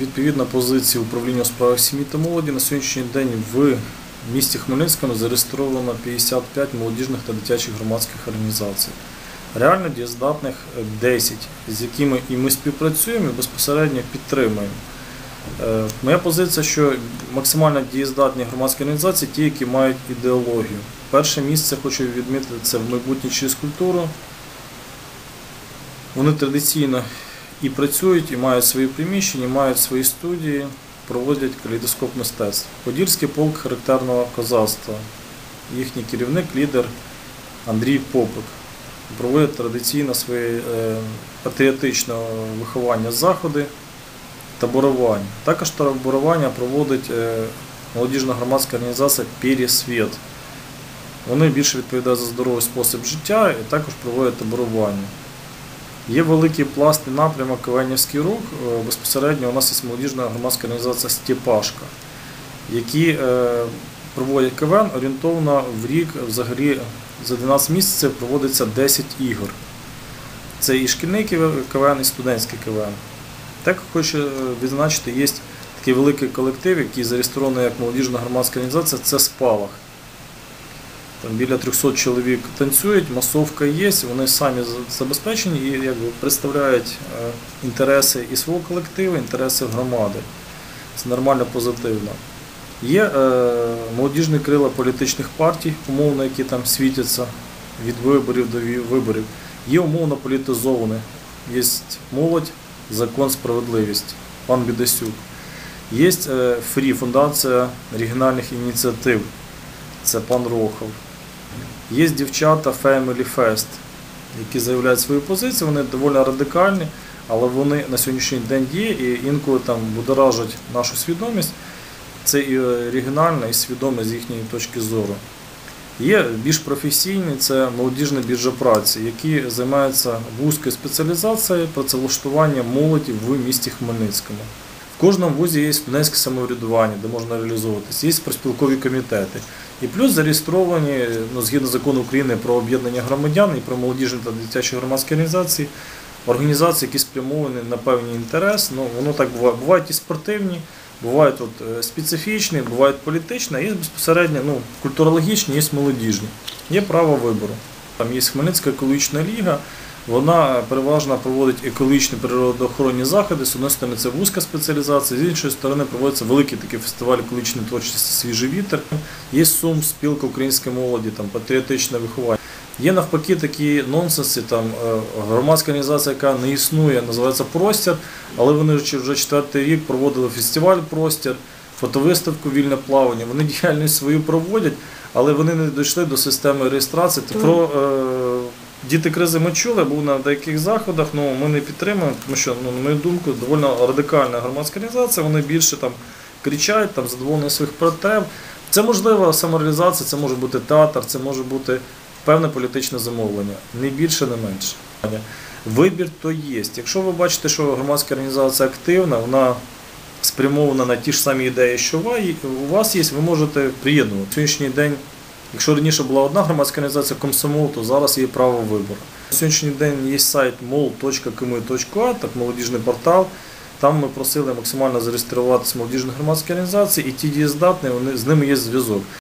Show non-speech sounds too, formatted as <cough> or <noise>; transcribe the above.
Відповідно позиції управління у справах сім'ї та молоді на сьогоднішній день в місті Хмельницькому зареєстровано 55 молодіжних та дитячих громадських організацій. Реально дієздатних е, 10, з якими і ми співпрацюємо і безпосередньо підтримуємо. Е, Моя позиція, що максимально дієздатні громадські організації ті, які мають ідеологію. Перше місце хочу відмітити це в майбутнє через культуру. Вони традиційно і працюють, і мають свої приміщення, і мають свої студії, проводять калейдоскоп мистецтв. Подільський полк характерного козацтва. Їхній керівник, лідер Андрій Попик. Проводять традиційно своє е, патріотичного виховання заходи, таборування. Також таборування проводить е, молодіжна громадська організація Пересвіт. Вони більше відповідають за здоровий спосіб життя і також проводять таборування. Є великий пласт напрямок Кивенівський рух. Е, Безпосередньо у нас є молодіжна громадська організація Степашка, які е, проводять КВН орієнтовно в рік взагалі за 12 місяців проводиться 10 ігор. Це і шкільний КВН, і студентський КВН. Так хочу е, відзначити, є такий великий колектив, який зареєстрований як молодіжна громадська організація, це Спалах. Там біля 300 чоловік танцюють, масовка є, вони самі забезпечені і якби, представляють е, інтереси і свого колективу, інтереси громади. Це нормально позитивно. Є е, молодіжні крила політичних партій, умовно, які там світяться від виборів до виборів. Є умовно політизовані. Є молодь, закон, справедливість, пан Бідасюк. Є е, ФРІ, фундація регіональних ініціатив. Це пан Рохов. Є дівчата Family Fest, які заявляють свою позицію, вони доволі радикальні, але вони на сьогоднішній день є і інколи там будоражать нашу свідомість. Це і е, і свідоме з їхньої точки зору. Є більш професійні, це молодіжна біржа праці, які займаються вузькою спеціалізацією працевлаштування молоді в місті Хмельницькому. В кожному вузі є студентське самоврядування, де можна реалізовуватися, є проспілкові комітети. І плюс зареєстровані ну, згідно закону України про об'єднання громадян і про молодіжні та дитячі громадські організації, організації, які спрямовані на певний інтерес. Ну, воно так буває. Бувають і спортивні, бувають от, е, специфічні, бувають політичні, а є безпосередньо ну, культурологічні, є молодіжні. Є право вибору. Там є Хмельницька екологічна ліга. Вона переважно проводить екологічні природоохоронні заходи. З однієї сторони, це вузька спеціалізація, з іншої сторони, проводиться великий такий фестиваль екологічної творчості Свіжий вітер. Є сум, спілка української молоді, там патріотичне виховання. Є навпаки такі нонсенси, там е, громадська організація, яка не існує, називається Простір, але вони вже вже четвертий рік проводили фестиваль Простір, фотовиставку Вільне плавання. Вони <laughs> діяльність свою проводять, але вони не дійшли до системи реєстрації. Про е, діти кризи ми чули, був на деяких заходах, але ми не підтримуємо, тому що, ну, на мою думку, доволі радикальна громадська організація, вони більше там кричать, там задоволені своїх потреб. Це можлива самореалізація, це може бути театр, це може бути певне політичне замовлення. Не більше, не менше. Вибір то є. Якщо ви бачите, що громадська організація активна, вона спрямована на ті ж самі ідеї, що у вас є, ви можете приєднувати. Сьогоднішній день, якщо раніше була одна громадська організація комсомол, то зараз є право вибору. На сьогоднішній день є сайт mol.kmi.a, так молодіжний портал. Там ми просили максимально зареєструватися молодіжні громадські організації, і ті дієздатні, вони з ними є зв'язок.